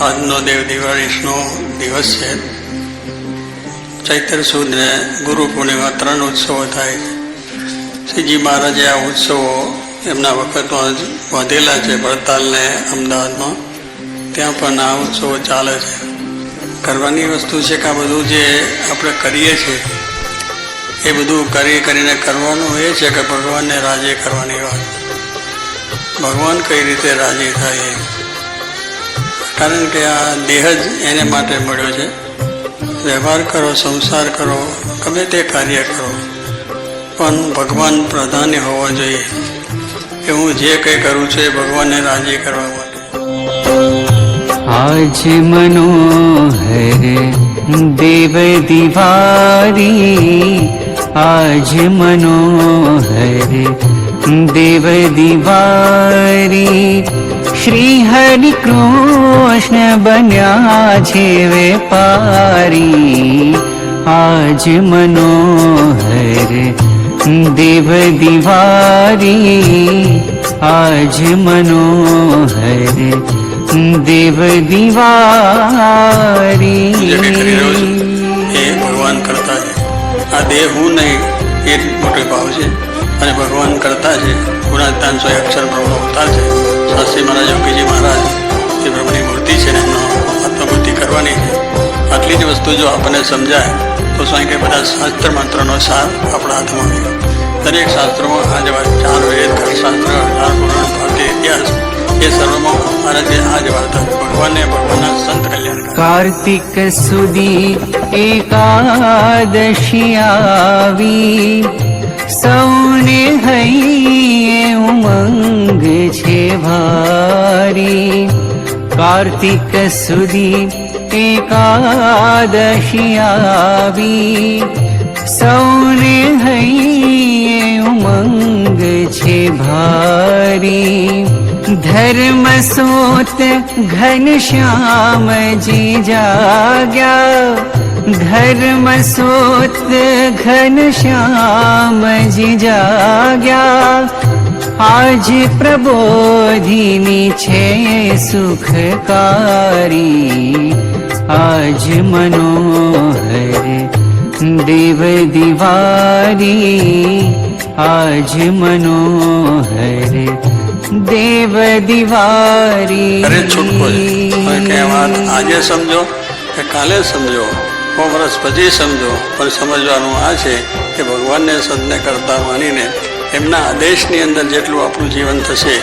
આજનો દેવ દિવાળીનો દિવસ છે. ચૈત્ર સુદ ને ગુરુ પૂર્ણિમા ત્રણ ઉત્સવો થાય શ્રીજી મહારાજે આ ઉત્સવો એમના વખતમાં જ વધેલા છે વડતાલ ને અમદાવાદમાં. ત્યાં પણ આ ઉત્સવો ચાલે છે. કરવાની વસ્તુ છે કે આ બધું જે આપણે કરીએ છીએ, એ બધું કરી કરીને કરવાનું એ છે કે ભગવાનને રાજી કરવાની વાત. ભગવાન કઈ રીતે રાજી થાય કારણ કે આ દેહ જ એને માટે મળ્યો છે. વ્યવહાર કરો, સંસાર કરો, ગમે તે કાર્ય કરો. પણ ભગવાન પ્રધાને હોવા જોઈએ. કે હું જે કંઈ કરું છું એ ભગવાનને રાજી કરવા માટે. આજ મનોહર દેવ દિવારી આજ મનોહર દેવ દિવારી શ્રી હરિ કૃષ્ણ બન્યા છે વેપારી. આજ મનોહર દેવ દિવારી. આજ મનોહર દેવ દિવારી. એ ભગવાન કરતા આ દેહ હું નહીં, એ મોટો ભાવ છે. અને ભગવાન કરતા છે. ગુણાતાન ત્રણસો અક્ષર બ્રહ્મ અવતાર છે. શાસ્ત્રી મહારાજ યોગીજી મહારાજ એ બ્રહ્મની મૂર્તિ છે ને એમનો આત્મબુદ્ધિ કરવાની છે. આટલી જ વસ્તુ જો આપણને સમજાય, તો સ્વાય કે બધા શાસ્ત્ર મંત્રનો સાર આપણા હાથમાં આવ્યો દરેક શાસ્ત્રોમાં આ જ વાત ચાર વેદ શાસ્ત્ર ચાર ભારતીય ઇતિહાસ, એ સર્વમાં મહારાજે આ જ વાર્તા ભગવાનને ભગવાનના સંત કલ્યાણ કાર્તિક સુધી એકાદશી આવી. સૌને હૈયે ઉમંગ છે ભારી કાર્તિક સુધી એકાદશી આવી સૌને હૈયે ઉમંગ છે ભારી ધર્મ સોત ઘન શ્યામજી જાગ્યા ધર્મ સોત ઘન શ્યામજી જાગ્યા આજ પ્રબોધિની છે સુખકારી આજ મનોહર દેવ દિવારી આજ મનોહર દેવ દિવારી અરે છૂટકો આજે સમજો કે કાલે સમજો સો વર્ષ પછી સમજો. પણ સમજવાનું આ છે કે ભગવાનને સદને કરતા માનીને એમના આદેશની અંદર જેટલું આપણું જીવન થશે,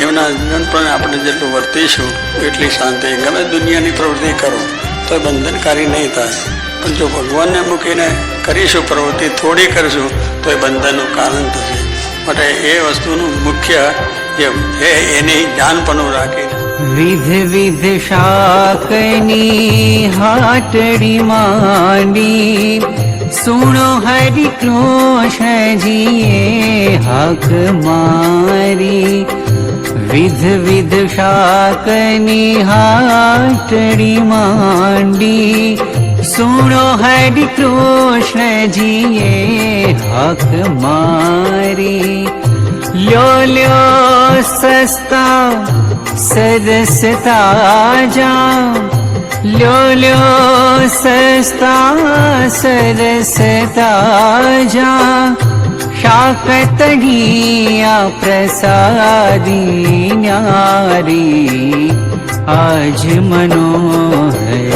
એમના જીવન પણ આપણે જેટલું વર્તીશું, એટલી શાંતિ. ગમે દુનિયાની પ્રવૃત્તિ કરો તો બંધનકારી નહીં થાય. પણ જો ભગવાનને મૂકીને કરીશું પ્રવૃત્તિ, થોડી કરીશું તો એ બંધનનું કારણ થશે. માટે એ વસ્તુનું મુખ્ય જે એની જાનપણું રાખીને विध विध शाकनी हाटड़ी माडी। सुनो हरि क्रोष जिए हकमारी विध विध शाकनी हाटड़ी मांडी। सुनो हरि क्रोष जिये हक मारी। ल्यो ल्यो सस्ता सद ता लो लो संस्ता सरस ताजा शाकया प्रसादी नारी आज मनोहर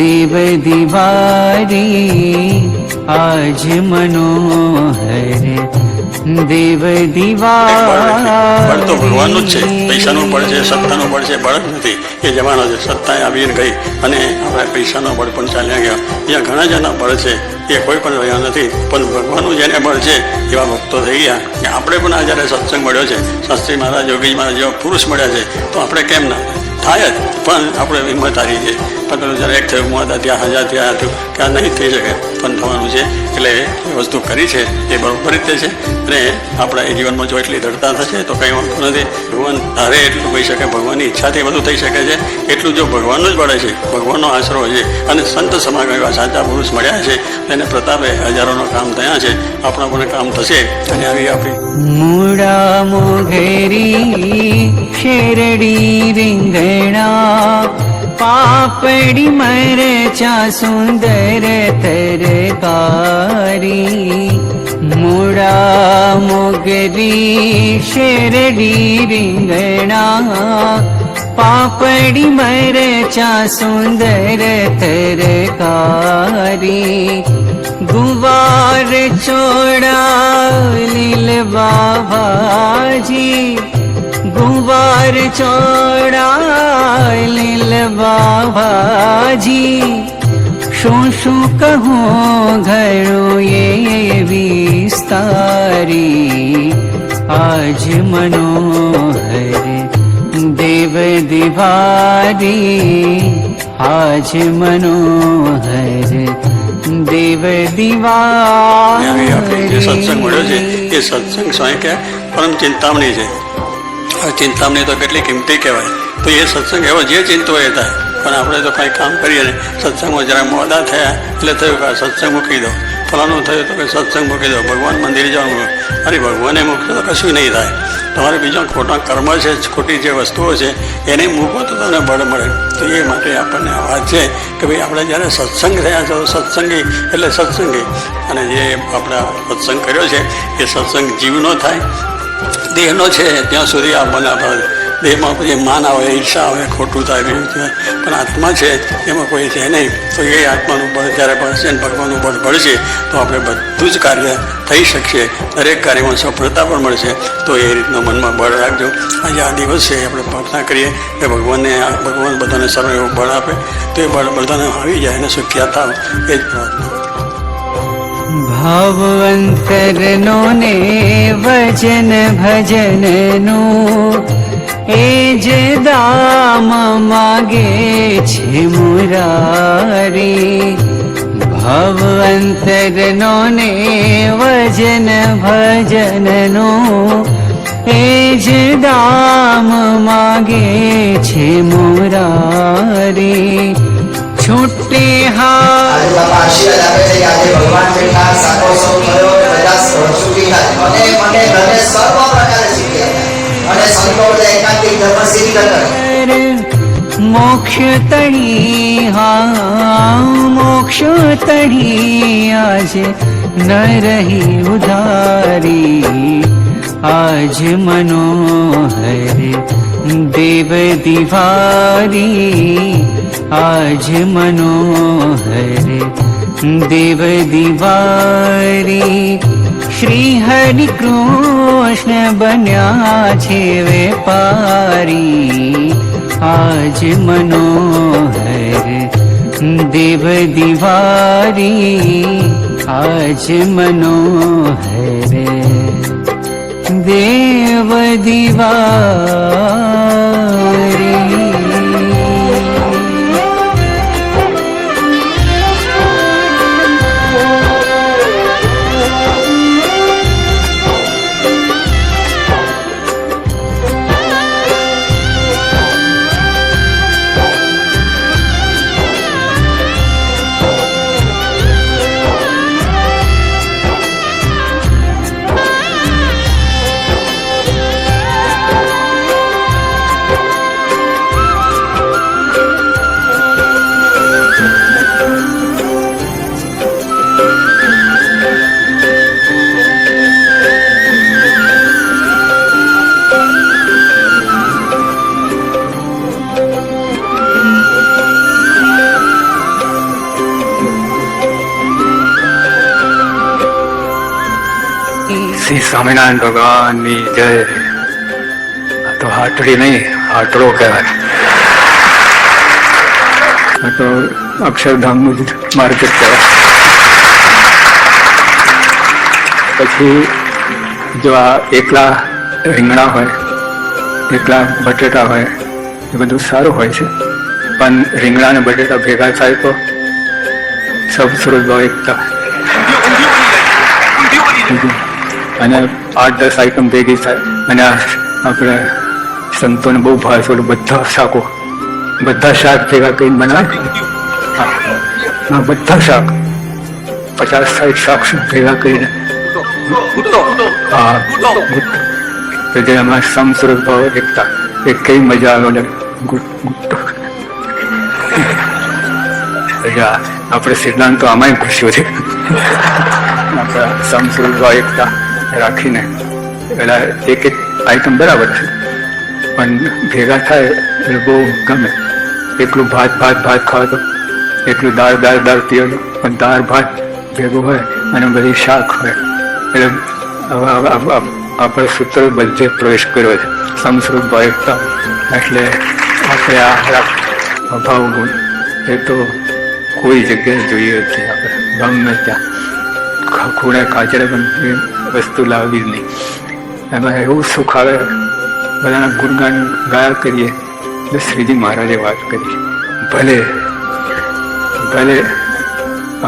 देव दिवारी आज मनोहर દેવ બળ તો ભગવાનનું જ છે. પૈસાનું બળ છે સત્તાનું બળ છે બળ નથી. એ જમાનો છે. સત્તા આવીને ગઈ અને આપણે પૈસાનો બળ પણ ચાલ્યા ગયા. ત્યાં ઘણા જણા બળ છે. એ કોઈ પણ રહ્યા નથી. પણ ભગવાનનું જેને બળ છે, એવા ભક્તો થઈ ગયા. કે આપણે પણ આ જ્યારે સત્સંગ મળ્યો છે, શાસ્ત્રી મહારાજ, યોગીજી મહારાજ જેવા પુરુષ મળ્યા છે, તો આપણે કેમ ના થાય જ. પણ આપણે હિંમત હારી છે. પણ પેલું એક થયું હતા ત્યાં હજાર ત્યાં હતું આ નહીં થઈ શકે. પણ થવાનું છે. એટલે એ વસ્તુ કરી છે. એ બરોબર રીતે છે. અને આપણા જીવનમાં જો એટલી દૃઢતા થશે, તો કંઈ વાંધો નથી. ભગવાન ધારે એટલું કહી શકે, ભગવાનની ઈચ્છાથી બધું થઈ શકે છે. એટલું જો ભગવાનનું જ બળે છે, ભગવાનનો આશરો છે, અને સંત સમાગમ એવા સાચા પુરુષ મળ્યા છે એને પ્રતાપે હજારોનો કામ થયા છે. આપણા પણ કામ થશે? અને આવી આપણી મૂળા મોઘેરી શેરડી રીંગણા पापडी मरे चा सुर तर् कारी मूडा मोगरि शेरीरि वेणा पापडी मरे चा सुन्दर गुवार चोडा लील बाबाजी ગુવાર ચોડા લીલ બાબાજી શું શું કહું ઘણું એ વિસ્તારી આજ મનોહર દેવ દિવારી આજ મનોહર દેવ આવી સત્સંગ મળ્યો છે એ સત્સંગ સ્વાય કે પરમ ચિંતામણી છે ચિંતામણી તો કેટલી કિંમતી કહેવાય. તો એ સત્સંગ એવો જે ચિંતો એ થાય. પણ આપણે તો કાંઈ કામ કરીએ ને, સત્સંગમાં જરા મોડા થયા એટલે થયું કે સત્સંગ મૂકી દો. ફલાણું થયું તો કે સત્સંગ મૂકી દો. ભગવાન મંદિરે જવાનું અરે ભગવાને મૂકશો તો કશું નહીં થાય. તમારે બીજા ખોટા કર્મ છે, ખોટી જે વસ્તુઓ છે, એને મૂકો તો તમને બળ મળે. તો એ માટે આપણને આ વાત છે કે ભાઈ આપણે જ્યારે સત્સંગ થયા છે તો સત્સંગી એટલે સત્સંગી. અને જે આપણે સત્સંગ કર્યો છે, એ સત્સંગ જીવનો થાય. દેહનો છે, ત્યાં સુધી આ બધા દેહમાં પછી માન આવે, ઈર્ષા આવે, ખોટું થાય બીજું થાય પણ આત્મા છે, એમાં કોઈ છે નહીં. તો એ આત્માનું બળ જ્યારે ભળશે અને ભગવાનનું બળ ભળશે, તો આપણે બધું જ કાર્ય થઈ શકશે. દરેક કાર્યમાં સફળતા પણ મળશે. તો એ રીતનું મનમાં બળ રાખજો. આજે આ દિવસ આપણે પ્રાર્થના કરીએ કે ભગવાનને ભગવાન બધાને સર્વ એવું બળ આપે. તો એ બળ બધાને આવી જાય અને સુખ્યા થાવ. એ જ પ્રાર્થના. ભાવંતરનો ને વચન ભજનનું એ જ દામ માગે છે મુરારી ભાવંતરનો ને વચન ભજનનું એ જ દામ માગે છે મુરારી છૂટે હા આશીર્વાદ આપે છે કે આજે ભગવાન બેઠા સૌ થયો બધા સુખી થાય મને મને ઘરને સર્વ પ્રકારે સુખી અને સંતો એકાંતિક ધર્મ સિદ્ધ મોક્ષ તણી હા, મોક્ષ તણી આજે ન રહી ઉધારી. આજ મનોહર, દેવ દિવારી, આજ મનોહર. દેવ દિવારી શ્રી હરિ કૃષ્ણ બન્યા છે વેપારી આજ મનોહર દેવ દિવારી આજ મનોહર દેવ સ્વામિનારાયણ ભગવાનની જય. તો હાટડી નહીં હાટડો કહેવાય. તો અક્ષરધામનું જ માર્કેટ કહેવાય. પછી જો આ એકલા રીંગણા હોય એકલા બટેટા હોય એ બધું સારું હોય છે. પણ રીંગણા અને બટેટા ભેગા થાય તો સબ સુરત ભાવ એકતા અને આઠ દસ આઈટમ ભેગી થાય. અને આપણે સંતોને બહુ ભાવે છે બધા શાકો. બધા શાક ભેગા કરીને બનાવે. હા. બધા શાક. પચાસ સાઠ શાક ભેગા કરીને. હા. તો જે એમાં સમસુરત ભાવ, એકતા. એ કઈ મજા આવે ગુટ્ટો આપણે સિદ્ધાંત આમાંય ખુશીઓ છે. આપણા સમસુર એકતા. રાખીને પેલા એક એક આઈટમ બરાબર છે. પણ ભેગા થાય એટલે બહુ ગમે. એકલું ભાત ભાત ભાત ખાવા તો એટલું દાળ દાળ દાળ પીવાનું પણ દાળ, ભાત ભેગું હોય અને બધી શાક હોય. એટલે આપણે સૂત્ર બધે પ્રવેશ કર્યો છે. સંસ્કૃત એકતા એટલે આપણે આ અભાવ ગુણ એ તો કોઈ જગ્યાએ જોઈએ નથી આપણે. ગમે ત્યાં. ખૂણે કાચરે પણ વસ્તુ લાવવી જ નહીં. એમાં એવું સુખ આવે, બધાના ગુણગાન ગાયા કરીએ, એટલે શ્રીજી મહારાજે વાત કરી. ભલે ભલે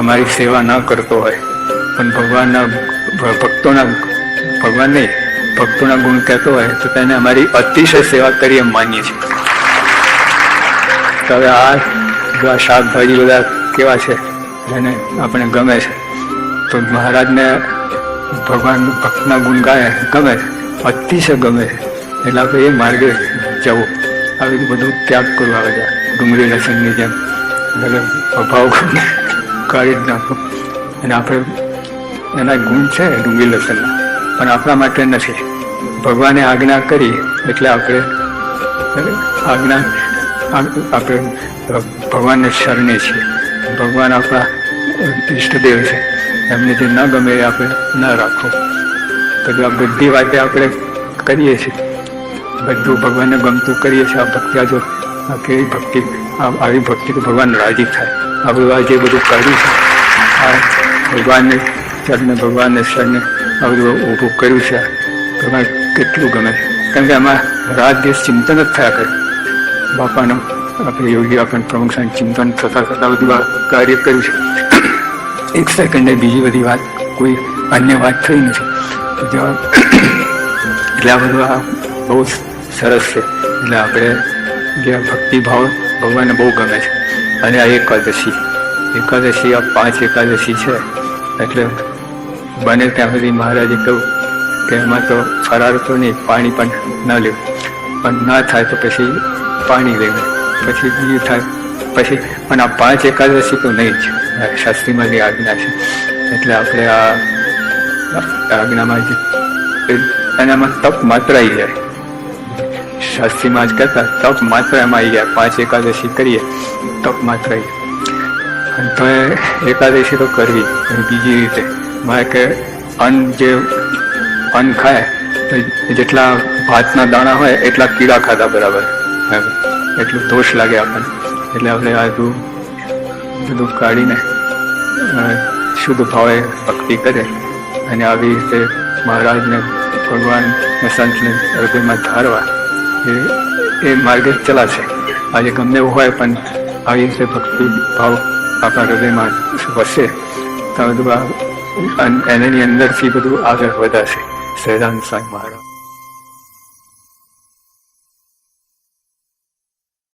અમારી સેવા ન કરતો હોય, પણ ભગવાનના ભક્તોના ભગવાન નહીં ભક્તોના ગુણ કહેતો હોય, તો તેને અમારી અતિશય સેવા કરી એમ માનીએ છીએ. તો હવે આ શાકભાજી બધા કેવા છે? એને આપણે ગમે છે. તો મહારાજને ભગવાન ભક્તના ગુણ ગાય, ગમે, અતિશય ગમે, એટલે આપણે એ માર્ગે જવું. આવી બધું ત્યાગ કરવું આવે છે. ડુંગળી લસણની જેમ. એટલે અભાવ કાઢી જ નાખો. અને આપણે એના ગુણ છે ડુંગળી લસણના. પણ આપણા માટે નથી. ભગવાને આજ્ઞા કરી, એટલે આપણે આજ્ઞા, આપણે ભગવાનને શરણે છીએ. ભગવાન આપણા ઈષ્ટદેવ છે. એમને જે ન ગમે એ આપણે ન રાખો. બધું આ બધી વાતે આપણે કરીએ છીએ. બધું ભગવાનને ગમતું કરીએ છીએ. આ ભક્તિ, આ કેવી ભક્તિ આવી ભક્તિ તો ભગવાન રાજી થાય. આપણું આ જે બધું કર્યું છે, આ ભગવાનને ચરને ભગવાનને શરને આ બધું ઊભું કર્યું છે. ભગવાન કેટલું ગમે છે. કારણ કે આમાં રાત દિવસ ચિંતન જ થયા કરે. બાપાનું, આપણે યોગી આપણને પ્રમુખ ચિંતન થતાં થતા બધું કાર્ય કર્યું છે. એક સેકન્ડે બીજી બધી વાત, કોઈ અન્ય વાત થઈ નથી. જો એટલે આ બધું આ બહુ સરસ છે. એટલે આપણે જે ભક્તિભાવ ભગવાનને બહુ ગમે છે. અને આ એકાદશી. એકાદશી આ પાંચ એકાદશી છે. એટલે બને ત્યાં સુધી મહારાજે કહ્યું કે એમાં તો ફરાર તો નહીં, પાણી પણ ન લેવું પણ ના થાય તો પછી પાણી લેવું પછી બીજું થાય, પછી, પણ આ પાંચ એકાદશી તો નહીં જ. આ શાસ્ત્રીમાંની આજ્ઞા છે, એટલે આપણે આ આજ્ઞામાં જ એનામાં તપ માત્ર આવી જાય. શાસ્ત્રીમાં જ કરતા તપ માત્ર એમાં આવી જાય. પાંચ એકાદશી કરીએ, તપ માત્ર આવી તો એકાદશી તો કરવી. બીજી રીતે, મારે કે અન્ન જે અન્ન ખાય જેટલા ભાતના દાણા હોય, એટલા કીડા ખાધા બરાબર. એટલું દોષ લાગે આપણને. એટલે આપણે આ બધું કાઢીને શુદ્ધ ભાવે ભક્તિ કરે અને આવી રીતે મહારાજને ભગવાન ને સંતને હૃદયમાં ધારવા, એ એ માર્ગે ચલાશે આજે ગમે એવું હોય પણ આવી રીતે ભક્તિ ભાવ આપણા હૃદયમાં વસે, તો બધું એની અંદરથી બધું આગળ વધાશે સહેજાન સ્વામી મહારાજ.